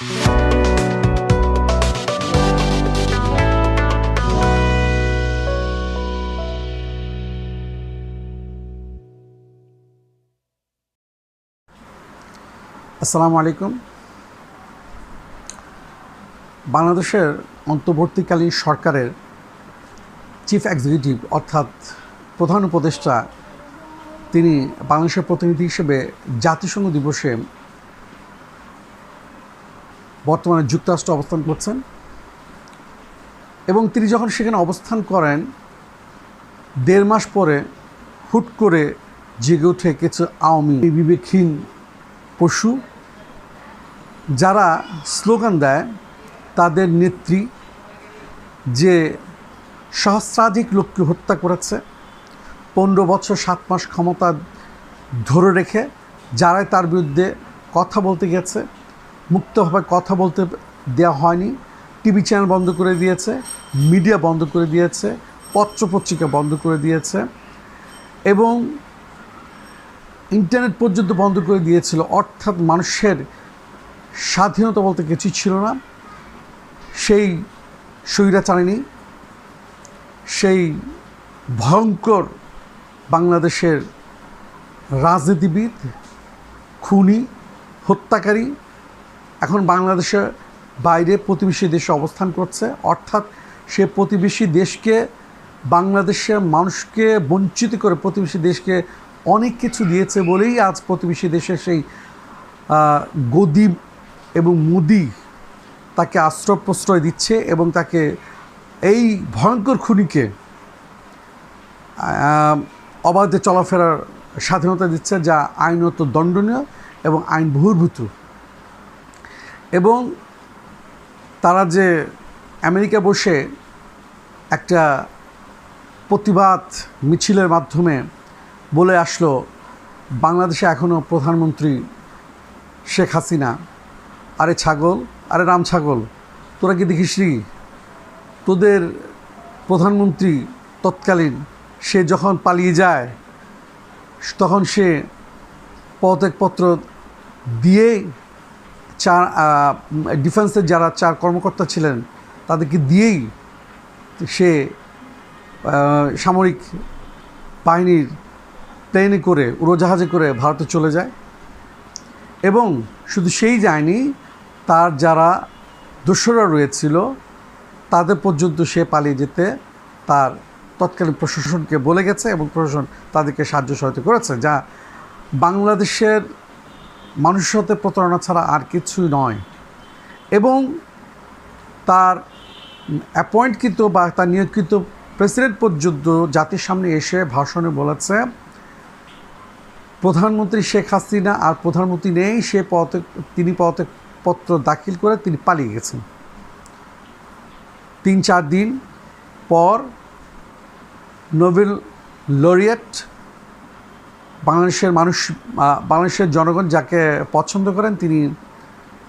আসসালামু আলাইকুম। বাংলাদেশের অন্তর্বর্তীকালীন সরকারের চিফ এক্সিকিউটিভ অর্থাৎ প্রধান উপদেষ্টা, তিনি বাংলাদেশের প্রতিনিধি হিসেবে জাতিসংঘ দিবসে বর্তমানে যুক্তরাষ্ট্র অবস্থান করছেন। এবং তিনি যখন সেখানে অবস্থান করেন, দেড় মাস পরে হুট করে জেগে উঠে কিছু আওয়ামী বিবেকহীন পশু, যারা স্লোগান দেয় তাদের নেত্রী যে সহস্রাধিক লোককে হত্যা করেছে, পনেরো বছর সাত মাস ক্ষমতা ধরে রেখে, যারাই তার বিরুদ্ধে কথা বলতে গেছে মুক্তভাবে কথা বলতে দেওয়া হয়নি। টিভি চ্যানেল বন্ধ করে দিয়েছে, মিডিয়া বন্ধ করে দিয়েছে, পত্রপত্রিকা বন্ধ করে দিয়েছে, এবং ইন্টারনেট পর্যন্ত বন্ধ করে দিয়েছিল। অর্থাৎ মানুষের স্বাধীনতা বলতে কিছুই ছিল না। সেই স্বৈরাচারিণী সেই ভয়ঙ্কর বাংলাদেশের রাজনীতিবিদ, খুনি, হত্যাকারী এখন বাংলাদেশের বাইরে প্রতিবেশী দেশে অবস্থান করছে। অর্থাৎ সে প্রতিবেশী দেশকে, বাংলাদেশের মানুষকে বঞ্চিত করে প্রতিবেশী দেশকে অনেক কিছু দিয়েছে বলেই আজ প্রতিবেশী দেশের সেই গদি এবং মুদি তাকে আশ্রয় প্রশ্রয় দিচ্ছে এবং তাকে এই ভয়ঙ্কর খুনিকে অবাধে চলাফেরার স্বাধীনতা দিচ্ছে যা আইনত দণ্ডনীয় এবং আইন বহির্ভূত। এবং তারা যে আমেরিকা বসে একটা প্রতিবাদ মিছিলের মাধ্যমে বলে আসলো, বাংলাদেশে এখনও প্রধানমন্ত্রী শেখ হাসিনা। আরে ছাগল, আরে রাম ছাগল, তোরা কি দেখিসনি তোদের প্রধানমন্ত্রী তৎকালীন, সে যখন পালিয়ে যায়, তখন সে পদত্যাগপত্র দিয়েই চার ডিফেন্সের যারা চার কর্মকর্তা ছিলেন, তাদেরকে দিয়েই সে সামরিক বাহিনীর প্লেনে করে, উড়োজাহাজে করে ভারতে চলে যায়। এবং শুধু সেই যায়নি, তার যারা দোসরা রয়েছিল, তাদের পর্যন্ত সে পালিয়ে যেতে তার তৎকালীন প্রশাসনকে বলে গেছে এবং প্রশাসন তাদেরকে সাহায্য সহায়তা করেছে, যা বাংলাদেশের মানুষের সাথে প্রতারণা ছাড়া আর কিছুই নয়। এবং তার অ্যাপয়েন্টকৃত বা তার নিয়োগকৃত প্রেসিডেন্ট পর্যন্ত জাতির সামনে এসে ভাষণে বলেছে, প্রধানমন্ত্রী শেখ হাসিনা আর প্রধানমন্ত্রী নেই, সে পদে তিনি পদত্যাগপত্র দাখিল করে তিনি পালিয়ে গেছেন। তিন চার দিন পর নোবেল লরিয়েট বাংলাদেশের মানুষ বাংলাদেশের জনগণ যাকে পছন্দ করেন, তিনি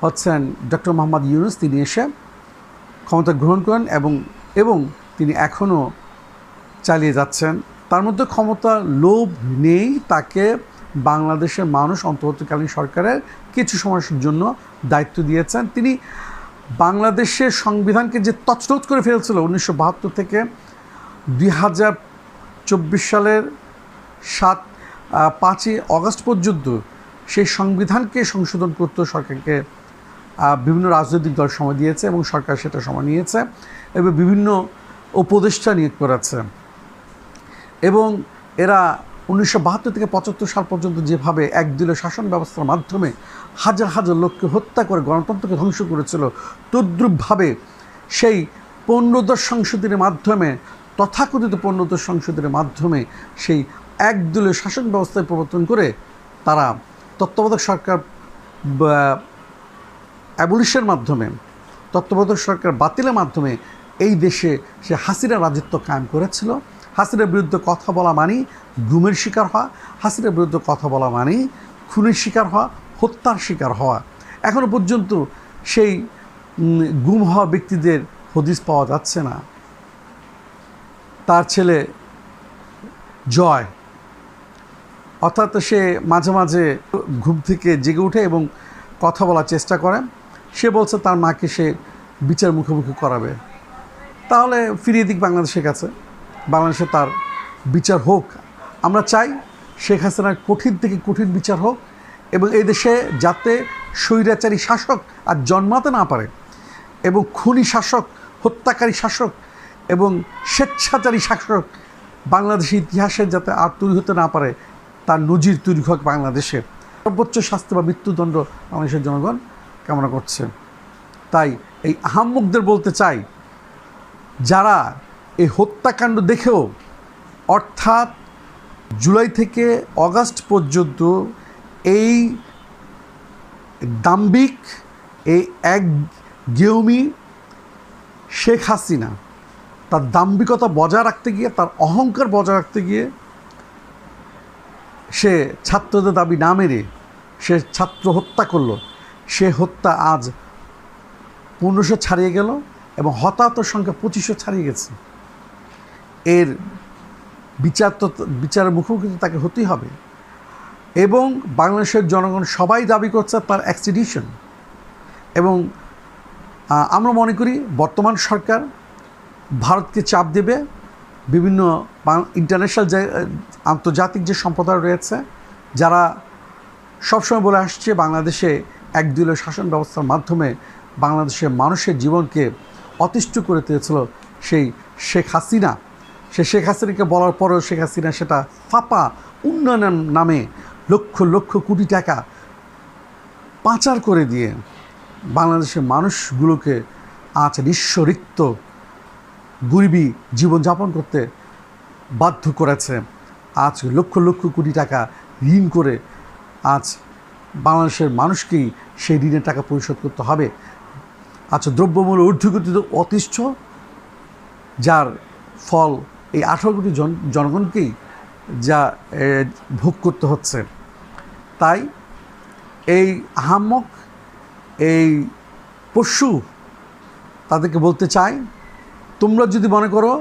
হচ্ছেন ডক্টর মোহাম্মদ ইউনুস। তিনি এসে ক্ষমতা গ্রহণ করেন এবং এবং তিনি এখনও চালিয়ে যাচ্ছেন। তার মধ্যে ক্ষমতা লোভ নেই। তাকে বাংলাদেশের মানুষ অন্তর্বর্তীকালীন সরকারের কিছু সময়ের জন্য দায়িত্ব দিয়েছেন। তিনি বাংলাদেশের সংবিধানকে যে তছনছ করে ফেলছিল উনিশশো বাহাত্তর থেকে দুই হাজার চব্বিশ সালের সাত পাঁচই অগস্ট পর্যন্ত সেই সংবিধানকে সংশোধন করতে সরকারকে বিভিন্ন রাজনৈতিক দল সময় দিয়েছে এবং সরকার সেটা সময় নিয়েছে এবং বিভিন্ন উপদেষ্টা নিয়োগ করেছে। এবং এরা উনিশশো বাহাত্তর থেকে পঁচাত্তর সাল পর্যন্ত যেভাবে একদলীয় শাসন ব্যবস্থার মাধ্যমে হাজার হাজার লোককে হত্যা করে গণতন্ত্রকে ধ্বংস করেছিল, তদ্রুপভাবে সেই পণ্যদশ সংশোধনের মাধ্যমে, তথাকথিত পণ্যদশ সংশোধনের মাধ্যমে সেই একদলীয় শাসন ব্যবস্থায় প্রবর্তন করে তারা তত্ত্বাবধায়ক সরকার অ্যাবলিশের মাধ্যমে, তত্ত্বাবধায়ক সরকার বাতিলের মাধ্যমে এই দেশে সে হাসিনা রাজত্ব কায়েম করেছিল। হাসিনার বিরুদ্ধে কথা বলা মানেই গুমের শিকার হওয়া, হাসিনার বিরুদ্ধে কথা বলা মানেই খুনের শিকার হওয়া, হত্যার শিকার হওয়া। এখনও পর্যন্ত সেই গুম হওয়া ব্যক্তিদের হদিস পাওয়া যাচ্ছে না। তার ছেলে জয় অর্থাৎ সে মাঝে মাঝে ঘুম থেকে জেগে উঠে এবং কথা বলার চেষ্টা করে। সে বলছে তার মাকে সে বিচার মুখোমুখি করাবে। তাহলে ফিরিয়ে দিক বাংলাদেশের কাছে। বাংলাদেশে তার বিচার হোক। আমরা চাই শেখ হাসিনার কঠিন থেকে কঠিন বিচার হোক এবং এই দেশে যাতে স্বৈরাচারী শাসক আর জন্মাতে না পারে এবং খুনি শাসক, হত্যাকারী শাসক এবং স্বেচ্ছাচারী শাসক বাংলাদেশের ইতিহাসে যাতে আর তৈরি হতে না পারে তার নজির তৈরি হোক বাংলাদেশে। সর্বোচ্চ শাস্তি বা মৃত্যুদণ্ড বাংলাদেশের জনগণ কামনা করছে। তাই এই আহাম্মকদের বলতে চাই, যারা এই হত্যাকাণ্ড দেখেও, অর্থাৎ জুলাই থেকে অগাস্ট পর্যন্ত এই দাম্বিক এই এক গেউমি শেখ হাসিনা, তার দাম্ভিকতা বজায় রাখতে গিয়ে, তার অহংকার বজায় রাখতে গিয়ে সে ছাত্রদের দাবি না মেরে সে ছাত্র হত্যা করল। সে হত্যা আজ পনেরোশো ছাড়িয়ে গেল এবং হতাহত সংখ্যা পঁচিশশো ছাড়িয়ে গেছে। এর বিচার তো বিচারের মুখোমুখি তো তাকে হতেই হবে। এবং বাংলাদেশের জনগণ সবাই দাবি করছে তার এক্সিডিশন এবং আমরা মনে করি বর্তমান সরকার ভারতকে চাপ দেবে। বিভিন্ন ইন্টারন্যাশনাল যে আন্তর্জাতিক যে সম্প্রদায় রয়েছে, যারা সবসময় বলে আসছে বাংলাদেশে একদলীয় শাসন ব্যবস্থার মাধ্যমে বাংলাদেশের মানুষের জীবনকে অতিষ্ঠ করে তুলেছিল সেই শেখ হাসিনা। সে শেখ হাসিনাকে বলার পরেও শেখ হাসিনা সেটা ফাপা উন্নয়নের নামে লক্ষ লক্ষ কোটি টাকা পাচার করে দিয়ে বাংলাদেশের মানুষগুলোকে আজ নিঃস্বরিক্ত গরিবী জীবনযাপন করতে বাধ্য করেছে। আজ লক্ষ লক্ষ কোটি টাকা ঋণ করে আজ বাংলাদেশের মানুষকেই সেই ঋণের টাকা পরিশোধ করতে হবে। আচ্ছা দ্রব্যমূল্য ঊর্ধ্বগতিত অতিষ্ঠ, যার ফল এই আঠারো কোটি জন জনগণকেই যা ভোগ করতে হচ্ছে। তাই এই আহাম্মক, এই পশু তাদেরকে বলতে চাই, তোমরা যদি মনে করো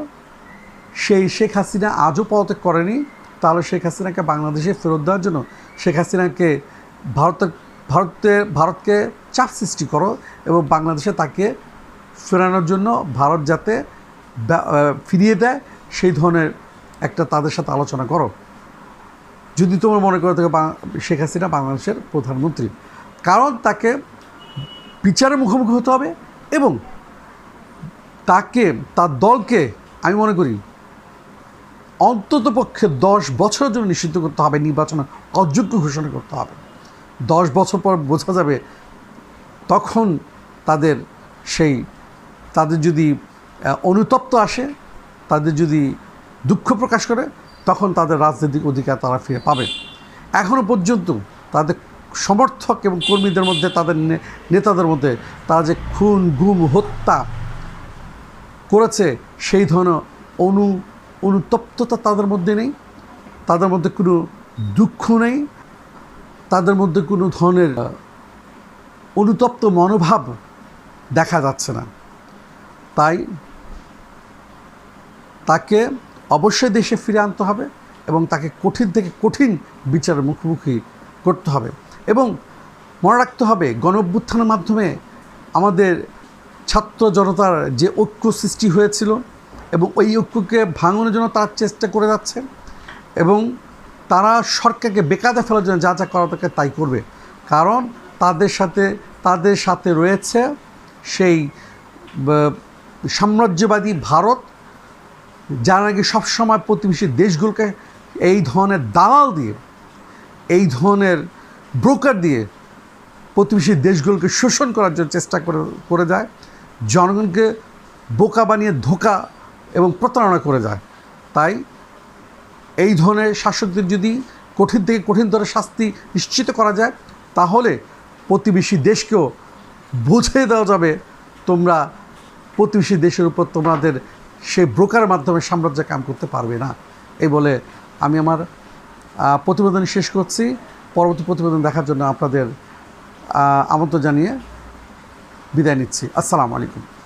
সেই শেখ হাসিনা আজও পদত্যাগ করেনি, তাহলে শেখ হাসিনাকে বাংলাদেশে ফেরত দেওয়ার জন্য শেখ হাসিনাকে ভারতের ভারতের ভারতকে চাপ সৃষ্টি করো এবং বাংলাদেশে তাকে ফেরানোর জন্য ভারত যাতে ফিরিয়ে দেয়, সেই ধরনের একটা তাদের সাথে আলোচনা করো। যদি তোমরা মনে করো থাকে শেখ হাসিনা বাংলাদেশের প্রধানমন্ত্রী, কারণ তাকে বিচারের মুখোমুখি হতে হবে এবং তাকে, তার দলকে, আমি মনে করি অন্তত পক্ষে দশ বছরের জন্য নিষিদ্ধ করতে হবে নির্বাচনে অযোগ্য ঘোষণা করতে হবে। দশ বছর পর বোঝা যাবে তখন তাদের সেই, তাদের যদি অনুতপ্ত আসে, তাদের যদি দুঃখ প্রকাশ করে, তখন তাদের রাজনৈতিক অধিকার তারা ফিরে পাবে। এখনও পর্যন্ত তাদের সমর্থক এবং কর্মীদের মধ্যে, তাদের নেতাদের মধ্যে তারা যে খুন, গুম, হত্যা করেছে, সেই ধরনের অনু অনুতপ্ততা তাদের মধ্যে নেই, তাদের মধ্যে কোনো দুঃখ নেই, তাদের মধ্যে কোনো ধরনের অনুতপ্ত মনোভাব দেখা যাচ্ছে না। তাই তাকে অবশ্যই দেশে ফিরে আনতে হবে এবং তাকে কঠিন থেকে কঠিন বিচারের মুখোমুখি করতে হবে এবং মনে রাখতে হবে, গণঅভ্যুত্থানের মাধ্যমে আমাদের ছাত্র জনতার যে ঐক্য সৃষ্টি হয়েছিল এবং ওই ঐক্যকে ভাঙানোর জন্য তারা চেষ্টা করে যাচ্ছে এবং তারা সরকারকে বেকাদে ফেলার জন্য যা যা করা তাকে তাই করবে। কারণ তাদের সাথে তাদের সাথে রয়েছে সেই সাম্রাজ্যবাদী ভারত, যারা নাকি সবসময় প্রতিবেশী দেশগুলোকে এই ধরনের দালাল দিয়ে, এই ধরনের ব্রোকার দিয়ে প্রতিবেশী দেশগুলোকে শোষণ করার জন্য চেষ্টা করে করে যায়। জনগণকে বোকা বানিয়ে ধোকা এবং প্রতারণা করে যায়। তাই এই ধরনের শাসকদের যদি কঠিন থেকে কঠিনতর শাস্তি নিশ্চিত করা যায়, তাহলে প্রতিবেশী দেশকেও বুঝিয়ে দেওয়া যাবে, তোমরা প্রতিবেশী দেশের উপর তোমাদের সেই ব্রোকার মাধ্যমে সাম্রাজ্য কাম করতে পারবে না। এই বলে আমি আমার প্রতিবেদন শেষ করছি। পরবর্তী প্রতিবেদন দেখার জন্য আপনাদের আমন্ত্রণ জানিয়ে বিদায় নিচ্ছি। আসসালামু আলাইকুম।